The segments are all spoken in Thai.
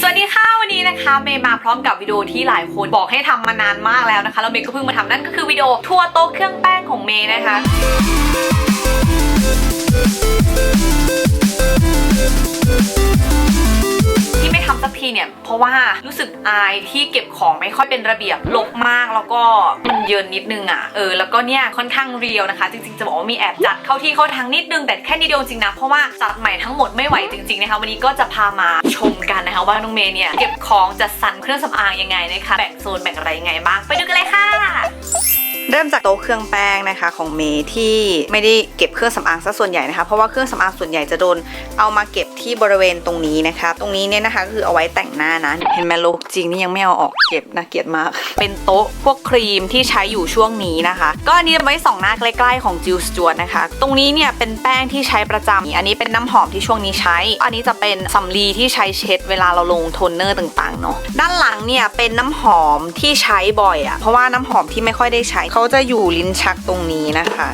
สวัสดีค่ะวันนี้นะคะเมย์มาพร้อมกับวิดีโอที่หลายคนบอกให้ทำมานานมากแล้วนะคะแล้วเมย์ก็เพิ่งมาทำนั่นก็คือวิดีโอทั่วโต๊ะเครื่องแป้งของเมย์นะคะ สักทีเนี่ย เพราะว่ารู้สึกอายที่เก็บของไม่ค่อยเป็นระเบียบลกมากแล้วก็มันเยินนิดนึงอะ่ะเออแล้วก็เนี่ยค่อนข้างเรียวนะคะ จริงๆจะบอกว่ามีแอบจัดเข้าที่เข้าทางนิดนึงแต่แค่นิดเดียวจริงนะเพราะว่าจัดใหม่ทั้งหมดไม่ไหวจริงๆนะคะวันนี้ก็จะพามาชมกันนะคะว่าน้องเมย์เนี่ยเก็บของจัดสรรเครื่องสำอางยังไงนะคะแบ่งโซนแบ่งอะไรยังไงบ้างไปดูกันเลยค่ะ เริ่มจากโต๊ะเครื่องแป้งนะคะของเมย์ที่ไม่ได้เก็บเครื่องสำอางซะส่วนใหญ่นะคะ เพราะว่าเครื่องสำอางส่วนใหญ่จะโดนเอามาเก็บที่บริเวณตรงนี้นะคะ ตรงนี้เนี่ยนะคะก็คือเอาไว้แต่งหน้านะเห็นไหมโลกจริงนี่ยังไม่เอาออกเก็บนะเกลียดมาก เป็นโต๊ะพวกครีมที่ใช้อยู่ช่วงนี้นะคะ ก็อันนี้ไว้ส่องหน้าใกล้ๆของจิลสจวดนะคะ ตรงนี้เนี่ยเป็นแป้งที่ใช้ประจำอันนี้เป็นน้ำหอมที่ช่วงนี้ใช้ อันนี้จะเป็นสำลีที่ใช้เช็ดเวลาเราลงโทนเนอร์ต่างๆเนาะด้านหลังเนี่ยเป็นน้ำหอมที่ใช้บ่อยอะเพราะว่าน้ำหอมที่ไม่ค่อยได้ใช้เขาขาจะอยู่ลิ้นชักตรงนี้นะคะ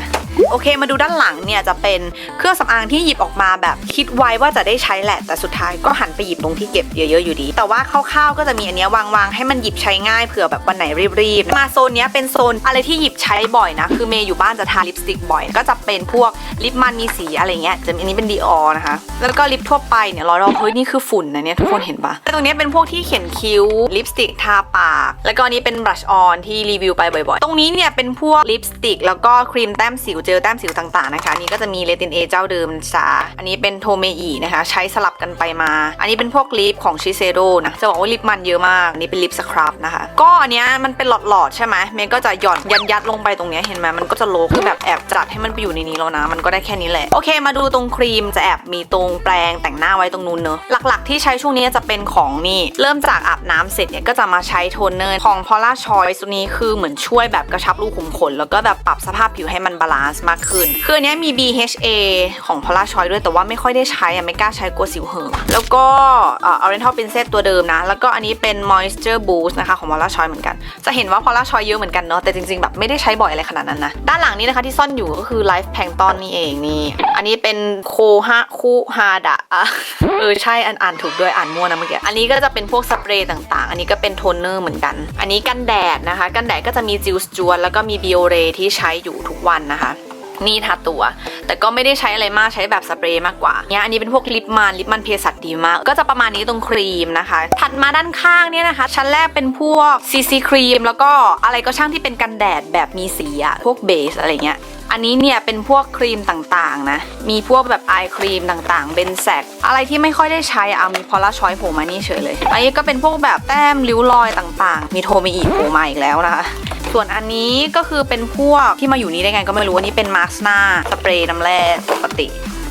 โอเคมาดูด้านหลังเนี่ยจะเป็นเครื่องสำอางที่หยิบออกมาแบบคิดไว้ว่าจะได้ใช้แหละ แต่สุดท้ายก็หันไปหยิบตรงที่เก็บเยอะๆอยู่ดี แต่ว่าคร่าวๆก็จะมีอันเนี้ยวางๆให้มันหยิบใช้ง่ายเผื่อแบบวันไหนรีบๆมาโซนเนี้ยเป็นโซนอะไรที่หยิบใช้บ่อยนะคือเมย์อยู่บ้านจะทาลิปสติกบ่อย ก็จะเป็นพวกลิปมันมีสีอะไรเงี้ยจะอันนี้เป็นดีออนะคะ แล้วก็ลิปทั่วไปเนี่ยรอยๆเฮ้ยนี่คือฝุ่นนะเนี่ยทุกคนเห็นปะแต่ตรงนี้เป็นพวกที่เขียนคิ้วลิปสติกทาปาก แล้วก็นนี้เป็นบลัชออนที่รีวิวไปบ่อยๆ ตรงนี้เนี่ยเป็นพวกลิปสติกแล้วก็ครีมแต้มสิวเจลแต้มสิวต่างๆนะคะอันนี้ก็จะมีเลตินเอเจ้าเดิมจ้าอันนี้เป็นโทเมอีนะคะ ใช้สลับกันไปมา อันนี้เป็นพวกลิปของชิเซโดนะจะบอกว่าลิปมันเยอะมากอันนี้เป็นลิปสครับนะคะ ก็อันเนี้ยมันเป็นหลอดๆใช่ไหมเมย์ก็จะหย่อนยัดยัดลงไปตรงเนี้ยเห็นไหมมันก็จะโลคือแบบแอบจัดให้มันไปอยู่ในนี้แล้วนะ มันก็ได้แค่นี้แหละโอเค มาดูตรงครีมจะแอบมีตรงแปรงแต่งหน้าไว้ตรงนู้นเนอะหลักๆ ที่ใช้ช่วงนี้จะเป็นของนี่เริ่มจากอาบน้ำเสร็จเนี่ยก็จะมาใช้โทนเนอร์ของ Paula Choice ตัวนี้คือเหมือนช่วยแบบกระชับรูขุมขนแล้วก็แบบปรับสภาพผิวให้มันบาลานซ์มากขึ้น คืออันนี้มี BHA ของ Paula Choice ด้วยแต่ว่าไม่ค่อยได้ใช้อะไม่กล้าใช้กลัวสิวเหิมแล้วก็เอ่อ Oriental Princess ตัวเดิมนะ แล้วก็อันนี้เป็น Moisture Boost นะคะของ Paula Choice เหมือนกัน จะเห็นว่า Paula Choice เยอะเหมือนกันเนาะแต่จริงๆแบบไม่ได้ใช้บ่อยอะไรขนาดนั้นนะด้านหลังนี้นะคะที่ซ่อนอยู่ก็คือ Life Plankton นี่เองนี่อันนี้เป็นโคฮะคูฮาดะอะเออใช่อันอ่านถูกด้วยอ่านมั่วนะเมื่อกี้อันนี้ก็จะเป็นพวกสเปรย์ต่างๆ อันนี้ก็เป็นโทนเนอร์เหมือนกัน อันนี้กันแดดนะคะ กันแดดก็จะมีจิลสจวนแล้วก็มีบิโอเรที่ใช้อยู่ทุกวันนะคะ นี่ทาตัว แต่ก็ไม่ได้ใช้อะไรมากใช้แบบสเปรย์มากกว่าเนี่ยอันนี้เป็นพวกลิปมันลิปมันเพสัตดีมาก ก็จะประมาณนี้ตรงครีมนะคะ ถัดมาด้านข้างเนี่ยนะคะ ชั้นแรกเป็นพวกซีซีครีมแล้วก็อะไรก็ช่างที่เป็นกันแดดแบบมีสีอะพวกเบสอะไรเงี้ย อันนี้เนี่ยเป็นพวกครีมต่างๆนะ มีพวกแบบไอครีมต่างๆเบนแซกอะไรที่ไม่ค่อยได้ใช้อะเอามีพอล่าชอยโผล่มานี่เฉยเลย อันนี้ก็เป็นพวกแบบแต้มริ้วรอยต่างๆ มีโทเมอีโผล่มาอีกแล้วนะคะส่วนอันนี้ก็คือเป็นพวกที่มาอยู่นี่ได้ไงก็ไม่รู้อันนี้เป็นมาสก์หน้าสเปรย์น้ำแร่ปกติ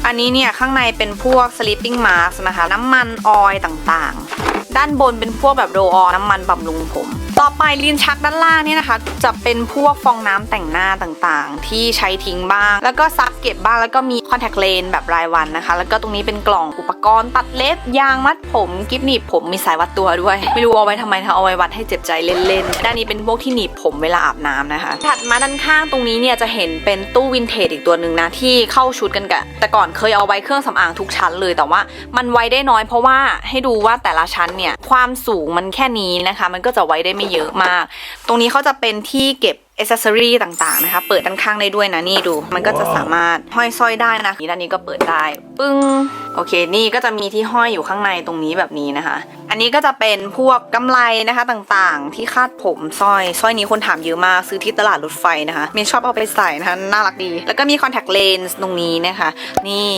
อันนี้เนี่ยข้างในเป็นพวก sleeping mask นะคะ น้ำมันออยต่างๆ ด้านบนเป็นพวกแบบโรออน้ำมันบำรุงผม ต่อไปลิ้นชักด้านล่างเนี่ยนะคะ จะเป็นพวกฟองน้ำแต่งหน้าต่างๆ ที่ใช้ทิ้งบ้าง แล้วก็ซักเก็บบ้างแล้วก็มี อนแทคเลนแบบรายวันนะคะ แล้วก็ตรงนี้เป็นกล่องอุปกรณ์ตัดเล็บ ยางมัดผม กิฟหนีบผมมีสายวัดตัวด้วย ไม่รู้เอาไว้ทำไมนะเอาไว้วัดให้เจ็บใจเล่นๆ ด้านนี้เป็นพวกที่หนีบผมเวลาอาบน้ำนะคะ ถัดมาด้านข้างตรงนี้เนี่ยจะเห็นเป็นตู้วินเทจอีกตัวหนึ่งนะที่เข้าชุดกันกะแต่ก่อนเคยเอาไว้เครื่องสำอางทุกชั้นเลยแต่ว่ามันไว้ได้น้อยเพราะว่าให้ดูว่าแต่ละชั้นเนี่ยความสูงมันแค่นี้นะคะ มันก็จะไว้ได้ไม่เยอะมาก ตรงนี้เขาจะเป็นที่เก็บ อ c เซอรี่ต่างๆนะคะ เปิดด้านข้างได้ด้วยนะนี่ดู มันก็จะสามารถห้อยสร้อยได้นะนี่ด้านนี้ก็เปิดได้ ปึ้ง โอเค นี่ก็จะมีที่ห้อยอยู่ข้างในตรงนี้แบบนี้นะคะ อันนี้ก็จะเป็นพวกกำไรนะคะต่างๆ ที่คาดผมสร้อยสร้อยนี้คนถามเยอะมากซื้อที่ตลาดรถไฟนะคะมย์ชอบเอาไปใส่นะคะน่ารักดี แล้วก็มีคอนแทคเลนส์ตรงนี้นะคะ นี่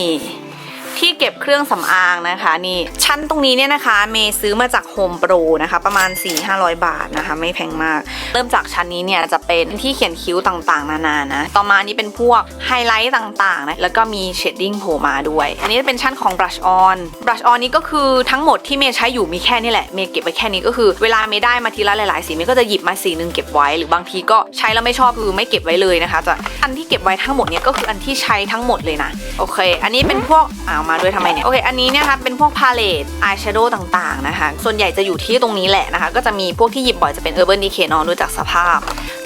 ที่เก็บเครื่องสำอางนะคะนี่ชั้นตรงนี้เนี่ยนะคะ เมย์ซื้อมาจาก Home Pro นะคะ ประมาณ 4-500 บาทนะคะ ไม่แพงมาก เริ่มจากชั้นนี้เนี่ยจะเป็นที่เขียนคิ้วต่างๆ นานานะต่อมานี่เป็นพวกไฮไลท์ต่างๆนะแล้วก็มีเชดดิ้งโผล่มาด้วย อันนี้เป็นชั้นของ brush on brush on นี้ก็คือทั้งหมดที่เมย์ใช้อยู่มีแค่นี้แหละเมย์เก็บไว้แค่นี้ก็คือเวลาเมย์ได้มาทีละหลายๆสีเมย์ก็จะหยิบมาสีหนึ่งเก็บไว้หรือบางทีก็ใช้แล้วไม่ชอบคือไม่เก็บไว้เลยนะคะจะอันที่เก็บไว้ทั้งหมดเนี่ยก็คืออันที่ใช้ทั้งหมดเลยนะโอเค อันนี้เป็นพวกอ้ามาด้วยทำไมเนี่ย โอเค อันนี้เนี่ยคะเป็นพวกพาเลตอายแชโดว์ต่างๆนะคะ ส่วนใหญ่จะอยู่ที่ตรงนี้แหละนะคะ ก็จะมีพวกที่หยิบบ่อยจะเป็น Urban Decay เนอะดูจากสภาพ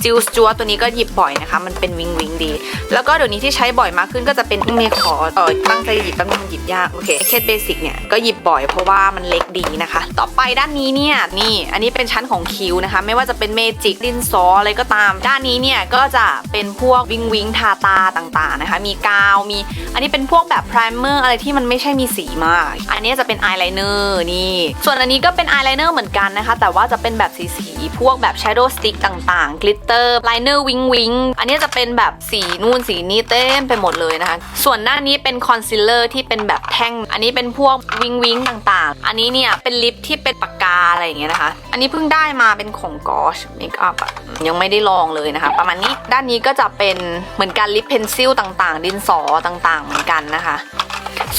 จิลสจ w วตัวนี้ก็หยิบบ่อยนะคะ มันเป็นวิงวิงดี แล้วก็เดี๋ยวนี้ที่ใช้บ่อยมากขึ้นก็จะเป็นเมขอเออตั้งใจหยิบตั้งมันหยิบยาก โอเคเคสเบสิกเนี่ยก็หยิบบ่อยเพราะว่ามันเล็กดีนะคะ ต่อไปด้านนี้เนี่ยนี่อันนี้เป็นชั้นของคิ้วนะคะ ไม่ว่าจะเป็นเมจิกดินสออะไรก็ตาม ด้านนี้เนี่ยก็จะเป็นพวกวิงวิงทาตาต่างๆนะคะ มีกาวมี อันนี้เป็นพวกแบบพรเมอร์อะไรที่มันไม่ใช่มีสีมาก อันนี้จะเป็นอายไลเนอร์นี่ ส่วนอันนี้ก็เป็นอายไลเนอร์เหมือนกันนะคะ แต่ว่าจะเป็นแบบสีสีพวกแบบ Shadow Stick ต่างๆกลิตเตอร์ไลเนอร์วิงวิงอันนี้จะเป็นแบบสีนู่นสีนี้เต็มไปหมดเลยนะคะ ส่วนหน้านี้เป็นคอนซีลเลอร์ที่เป็นแบบแท่ง อันนี้เป็นพวกวิงวิงต่างๆ อันนี้เนี่ยเป็นลิปที่เป็นปากกาอะไรอย่างเงี้ยนะคะ อันนี้เพิ่งได้มาเป็นของ Gosh Makeup อะยังไม่ได้ลองเลยนะคะ ประมาณนี้ด้านนี้ก็จะเป็นเหมือนกันลิปเพนซิลต่างๆ ดินสอต่างๆ เหมือนกันนะคะ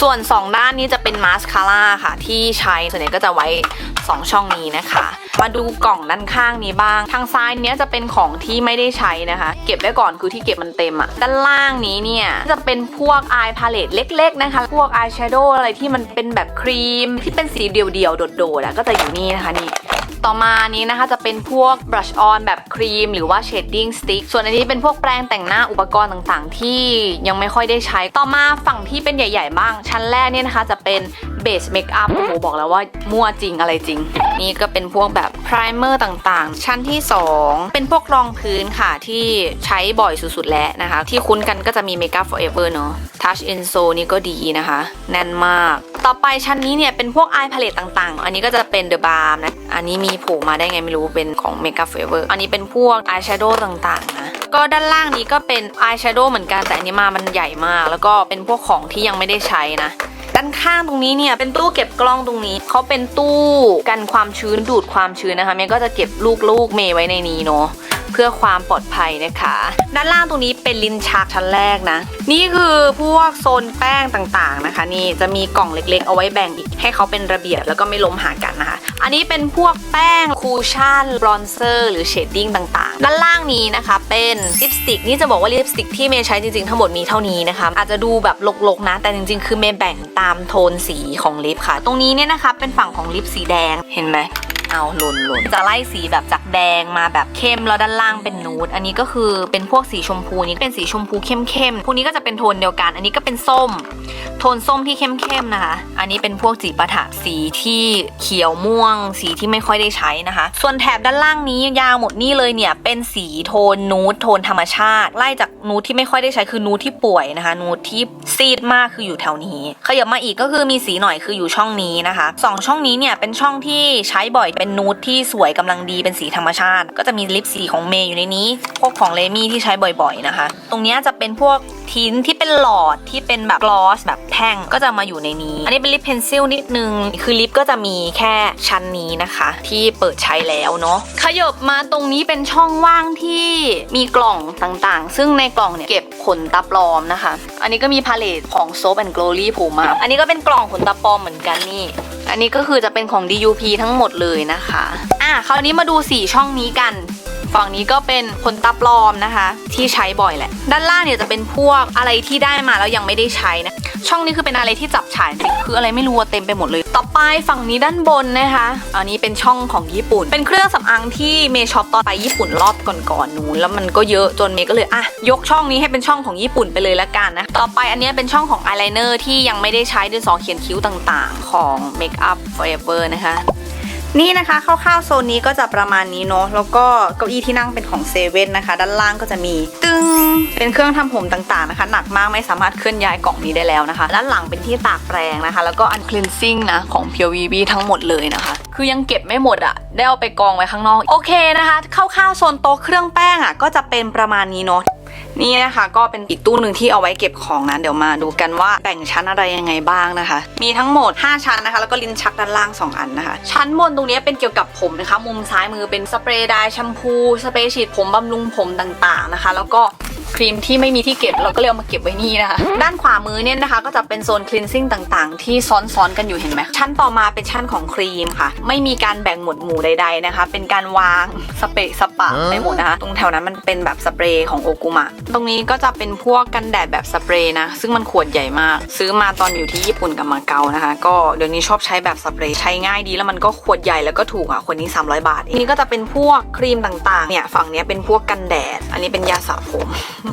ส่วน 2 ด้านนี้จะเป็นมาสคาร่าค่ะ ที่ใช้ส่วนใหญ่ก็จะไว้ 2 ช่องนี้นะคะ มาดูกล่องด้านข้างนี้บ้าง ทางซ้ายเนี้ยจะเป็นของที่ไม่ได้ใช้นะคะ เก็บไว้ก่อนคือที่เก็บมันเต็มอะด้านล่างนี้เนี่ยจะเป็นพวกอายพาเลตเล็ก ๆ นะคะ พวกอายแชโดว์อะไรที่มันเป็นแบบครีม ที่เป็นสีเดียวๆโดดๆอะก็จะอยู่นี่นะคะนี่ ต่อมานี้นะคะจะเป็นพวก brush on แบบครีม หรือว่า shading stick ส่วนอันนี้เป็นพวกแปรงแต่งหน้าอุปกรณ์ต่างๆ ที่ยังไม่ค่อยได้ใช้ ต่อมาฝั่งที่เป็นใหญ่ๆ บ้าง ชั้นแรกเนี่ยนะคะจะเป็น base makeup โอ้โหบอกแล้วว่ามั่วจริงอะไรจริง นี่ก็เป็นพวกแบบ primer ต่างๆ ชั้นที่ 2 เป็นพวกรองพื้นค่ะที่ใช้บ่อยสุดๆแล้วนะคะ ที่คุ้นกันก็จะมี makeup forever เนอะ touch in so นี่ก็ดีนะคะ แน่นมาก ต่อไปชั้นนี้เนี่ยเป็นพวก eye palette ต่างๆ อันนี้ก็จะเป็น the balm นะ อันนี้มีโผล่มาได้ไงไม่รู้เป็นของ makeup forever อันนี้เป็นพวก eye shadow ต่างๆนะก็ด้านล่างนี้ก็เป็น eye shadow เหมือนกันแต่อันนี้มามันใหญ่มาก แล้วก็เป็นพวกของที่ยังไม่ได้ใช้นะด้านข้างตรงนี้เนี่ยเป็นตู้เก็บกล้องตรงนี้เขาเป็นตู้กันความชื้นดูดความชื้นนะคะเมย์ก็จะเก็บลูกๆเมย์ไว้ในนี้เนาะ เพื่อความปลอดภัยนะคะ ด้านล่างตรงนี้เป็นลิ้นชักชั้นแรกนะ นี่คือพวกโซนแป้งต่างๆนะคะ นี่จะมีกล่องเล็กๆ เอาไว้แบ่งอีก ให้เขาเป็นระเบียบแล้วก็ไม่ล้มหากันนะคะ อันนี้เป็นพวกแป้งคูชั่นบรอนเซอร์หรือเชดดิ้งต่างๆ ด้านล่างนี้นะคะเป็นลิปสติกนี่จะบอกว่าลิปสติกที่เมย์ใช้จริงๆทั้งหมดมีเท่านี้นะคะอาจจะดูแบบลกๆนะ แต่จริงๆ คือเมย์แบ่งตามโทนสีของลิปค่ะ ตรงนี้เนี่ยนะคะเป็นฝั่งของลิปสีแดงเห็นไหม เอาหล่นหล่นจะไล่สีแบบจากแดงมาแบบเข้มแล้วด้านล่างเป็นนูดอันนี้ก็คือเป็นพวกสีชมพูนี้เป็นสีชมพูเข้มๆพวกนี้ก็จะเป็นโทนเดียวกัน อันนี้ก็เป็นส้ม โทนส้มที่เข้มๆนะคะ อันนี้เป็นพวกจีปะถะสีที่เขียวม่วง สีที่ไม่ค่อยได้ใช้นะคะ ส่วนแถบด้านล่างนี้ยาวหมดนี่เลยเนี่ยเป็นสีโทนนูดโทนธรรมชาติ ไล่จากนูดที่ไม่ค่อยได้ใช้คือนูดที่ป่วยนะคะ นูดที่ซีดมากคืออยู่แถวนี้ขยับมาอีกก็คือมีสีหน่อยคืออยู่ช่องนี้นะคะสองช่องนี้เนี่ยเป็นช่องที่ใช้บ่อยเป็นนูดที่สวยกำลังดีเป็นสีธรรมชาติ ก็จะมีลิปสีของเมย์อยู่ในนี้ พวกของเลมี่ที่ใช้บ่อยๆนะคะ ตรงนี้จะเป็นพวกทินที่เป็นหลอดที่เป็นแบบกลอสแบบแท่งก็จะมาอยู่ในนี้ อันนี้เป็นลิปเพนซิลนิดนึง คือลิปก็จะมีแค่ชั้นนี้นะคะ ที่เปิดใช้แล้วเนาะขยบมาตรงนี้เป็นช่องว่างที่มีกล่องต่างๆ ซึ่งในกล่องเนี่ยเก็บขนตาปลอมนะคะ อันนี้ก็มีพาเลตของ Soap and Glory โผล่มาอันนี้ก็เป็นกล่องขนตาปลอมเหมือนกันนี่ อันนี้ก็คือจะเป็นของ DUP ทั้งหมดเลยนะคะ อะคราวนี้มาดูสี่ช่องนี้กัน ฝั่งนี้ก็เป็นขนตาปลอมนะคะ ที่ใช้บ่อยแหละ ด้านล่างเนี่ยจะเป็นพวกอะไรที่ได้มาแล้วยังไม่ได้ใช้นะช่องนี้คือเป็นอะไรที่จับฉายคืออะไรไม่รู้เต็มไปหมดเลย ต่อไปฝั่งนี้ด้านบนนะคะ อันนี้เป็นช่องของญี่ปุ่น เป็นเครื่องสำอางที่เมย์ช็อปตอนไปญี่ปุ่นรอบก่อนๆนู้นแล้วมันก็เยอะจนเมย์ก็เลยอะยกช่องนี้ให้เป็นช่องของญี่ปุ่นไปเลยละกันนะต่อไปอันนี้เป็นช่องของอายไลเนอร์ที่ยังไม่ได้ใช้ดินสอเขียนคิ้วต่างๆ ของ Makeup Forever นะคะ นี่นะคะคร่าวๆโซนนี้ก็จะประมาณนี้เนาะแล้วก็เก้าอี้ที่นั่งเป็นของเซเว่นนะคะ ด้านล่างก็จะมี ตึงเป็นเครื่องทำผมต่างๆนะคะหนักมากไม่สามารถเคลื่อนย้ายกล่องนี้ได้แล้วนะคะ ด้านหลังเป็นที่ตากแปรงนะคะ แล้วก็อันคลีนซิ่งนะของ p u r e v ทั้งหมดเลยนะคะ คือยังเก็บไม่หมดอะ่ะได้เอาไปกองไว้ข้างนอกโอเคนะคะคร่าวๆโซนโต๊ะเครื่องแป้งอะ่ะก็จะเป็นประมาณนี้เนาะ นี่นะคะก็เป็นอีกตู้หนึ่งที่เอาไว้เก็บของนะเดี๋ยวมาดูกันว่าแบ่งชั้นอะไรยังไงบ้างนะคะ มีทั้งหมด 5 ชั้นนะคะ แล้วก็ลิ้นชักด้านล่าง 2 อันนะคะ ชั้นบนตรงนี้เป็นเกี่ยวกับผมนะคะ มุมซ้ายมือเป็นสเปรย์ดายแชมพูสเปรย์ฉีดผมบำรุงผมต่างๆนะคะ แล้วก็ ครีมที่ไม่มีที่เก็บเราก็เลยเอามาเก็บไว้นี่นะคะ ด้านขวามือเนี่ยนะคะ ก็จะเป็นโซน cleansing ต่างๆ ที่ซ้อนๆกันอยู่เห็นไหมชั้นต่อมาเป็นชั้นของครีมค่ะ ไม่มีการแบ่งหมวดหมู่ใด ๆนะคะ เป็นการวางสเปรย์สปะไปหมดนะคะ ตรงแถวนั้นมันเป็นแบบสเปรย์ของโอกุมะตรงนี้ก็จะเป็นพวกกันแดดแบบสเปรย์นะซึ่งมันขวดใหญ่มาก ซื้อมาตอนอยู่ที่ญี่ปุ่นกับมาเก๊านะคะ ก็เดี๋ยวนี้ชอบใช้แบบสเปรย์ใช้ง่ายดีแล้วมันก็ขวดใหญ่แล้วก็ถูกอะขวดนี้ 300 บาทเองนี่ก็จะเป็นพวกครีมต่างๆเนี่ยฝั่งเนี้ยเป็นพวกกันแดด อันนี้เป็นยาสระผม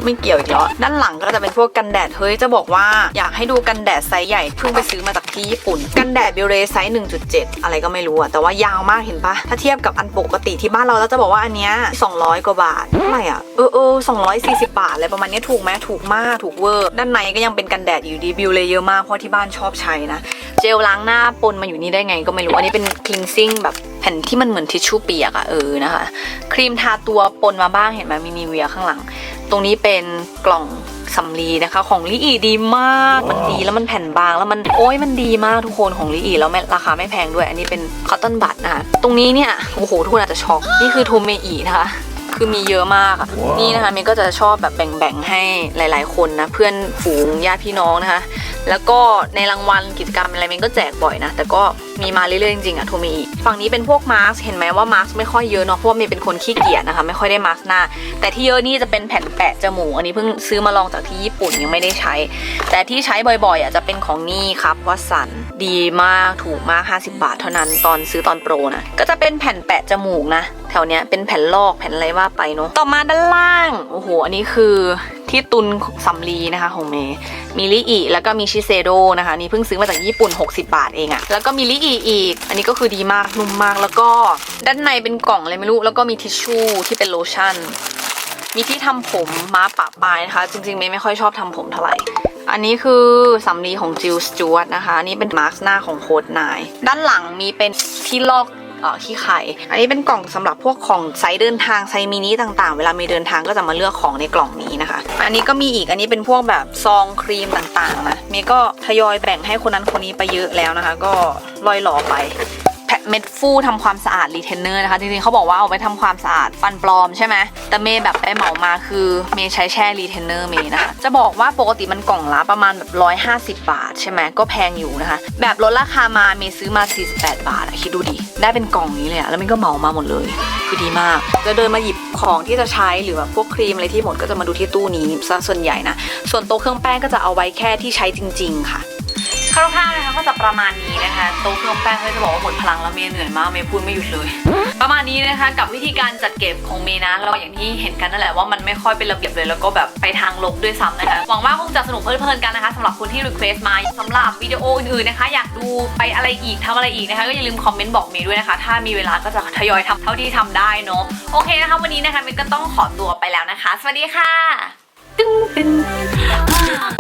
ไม่เกี่ยวอีกแล้วด้านหลังก็จะเป็นพวกกันแดด เฮ้ยจะบอกว่าอยากให้ดูกันแดดไซส์ใหญ่เพิ่งไปซื้อมาจากที่ญี่ปุ่น กันแดดบิวเรไซส์1.7 อะไรก็ไม่รู้อะแต่ว่ายาวมากเห็นปะถ้าเทียบกับอันปกติที่บ้านเราแล้วจะบอกว่าอันเนี้ย200 กว่าบาทเท่าไหร่อะเออเออ240 บาทอะไรประมาณนี้ถูกไหมถูกมากถูกเวอร์ ด้านในก็ยังเป็นกันแดดอยู่ดีบิวเลยเยอะมากเพราะที่บ้านชอบใช้นะ เจลล้างหน้าปนมาอยู่นี่ได้ไงก็ไม่รู้ อันนี้เป็น cleansing แบบแผ่นที่มันเหมือนทิชชู่เปียกอะเออนะคะ ครีมทาตัวปนมาบ้างเห็นไหมมีนีเวียข้างหลัง ตรงนี้เป็นกล่องสำลีนะคะ ของลิอีดีมาก มันดีแล้วมันแผ่นบางแล้วมันโอ้ยมันดีมากทุกคนของลิอีแล้วไม่ราคาไม่แพงด้วย อันนี้เป็นคอตตอนบัตนะคะตรงนี้เนี่ยโอ้โหทุกคนอาจจะช็อกนี่คือโทเมอีนะคะ คือมีเยอะมากอะนี่นะคะเมย์ก็จะชอบแบบแบ่งๆให้หลาย ๆ คนนะเพื่อนฝูงญาติพี่น้องนะคะ แล้วก็ในรางวัลกิจกรรมอะไรเมย์ก็แจกบ่อยนะแต่ก็มีมาเรื่อยๆจริงๆอะโทมีฝั่งนี้เป็นพวกมาร์กเห็นไหมว่ามาร์กไม่ค่อยเยอะเนาะเพราะว่าเมย์เป็นคนขี้เกียจนะคะไม่ค่อยได้มาร์กหน้า แต่ที่เยอะนี่จะเป็นแผ่นแปะจมูกอันนี้เพิ่งซื้อมาลองจากที่ญี่ปุ่นยังไม่ได้ใช้ แต่ที่ใช้บ่อยๆอะจะเป็นของนี่ครับวัสัน ดีมากถูกมาก 50 บาทเท่านั้นตอนซื้อตอนโปรนะ ก็จะเป็นแผ่นแปะจมูกนะ แถวเนี้ยเป็นแผ่นลอกแผ่นอะไรว่าไปเนาะต่อมาด้านล่างโอ้โหอันนี้คือที่ตุนสำลีนะคะของเมย์มีลิอีแล้วก็มีชิเซโดนะคะนี่เพิ่งซื้อมาจากญี่ปุ่น 60 บาทเองอะแล้วก็มีลิอีอีก อันนี้ก็คือดีมากนุ่มมากแล้วก็ด้านในเป็นกล่องอะไรไม่รู้ แล้วก็มีทิชชู่ที่เป็นโลชั่น มีที่ทำผมม้าปะปลายนะคะ จริงๆเมย์ไม่ค่อยชอบทำผมเท่าไหร่ อันนี้คือสำลีของจิลสจวตนะคะอันนี่เป็นมาร์กหน้าของโค้ดนาย ด้านหลังมีเป็นที่ลอกเอ่อขี้ไข่ อันนี้เป็นกล่องสำหรับพวกของไซส์เดินทางไซส์มินิต่างๆ เวลามีเดินทางก็จะมาเลือกของในกล่องนี้นะคะ อันนี้ก็มีอีก อันนี้เป็นพวกแบบซองครีมต่างๆนะ เมย์ก็ทยอยแบ่งให้คนนั้นคนนี้ไปเยอะแล้วนะคะ ก็ลอยหล่อไป เม็ดฟูทำความสะอาดรีเทนเนอร์นะคะ จริงๆเขาบอกว่าเอาไว้ทำความสะอาดฟันปลอมใช่ไหมแต่เมย์แบบไปเหมามาคือเมย์ใช้แช่รีเทนเนอร์เมย์นะคะ จะบอกว่าปกติมันกล่องละประมาณแบบ 150 บาท ใช่ไหมก็แพงอยู่นะคะ แบบลดราคามาเมย์ซื้อมา 48 บาทอะคิดดูดิ ได้เป็นกล่องนี้เลยอะแล้วเมย์ก็เหมามาหมดเลย คือดีมาก จะเดินมาหยิบของที่จะใช้หรือแบบพวกครีมอะไรที่หมดก็จะมาดูที่ตู้นี้ซะส่วนใหญ่นะ ส่วนโต๊ะเครื่องแป้งก็จะเอาไว้แค่ที่ใช้จริง ๆ ค่ะคร่าว ก็จะประมาณนี้นะคะโต๊ะเครื่องแป้งก็จะบอกว่าหมดพลังแล้วเมย์เหนื่อยมากเมย์พูดไม่หยุดเลย ประมาณนี้นะคะกับวิธีการจัดเก็บของเมย์นะเราอย่างที่เห็นกันนั่นแหละว่ามันไม่ค่อยเป็นระเบียบเลยแล้วก็แบบไปทางลบด้วยซ้ำนะคะหวังว่าคงจะสนุกเพลิดเพลินกันนะคะสำหรับคนที่รีเควสต์มาสำหรับวิดีโออื่นๆนะคะ อยากดูไปอะไรอีกทำอะไรอีกนะคะก็อย่าลืมคอมเมนต์บอกเมย์ด้วยนะคะ ถ้ามีเวลาก็จะทยอยทำเท่าที่ทำได้เนาะโอเคนะคะวันนี้นะคะเมย์ก็ต้องขอตัวไปแล้วนะคะ สวัสดีค่ะ ตึ้งตึ้ง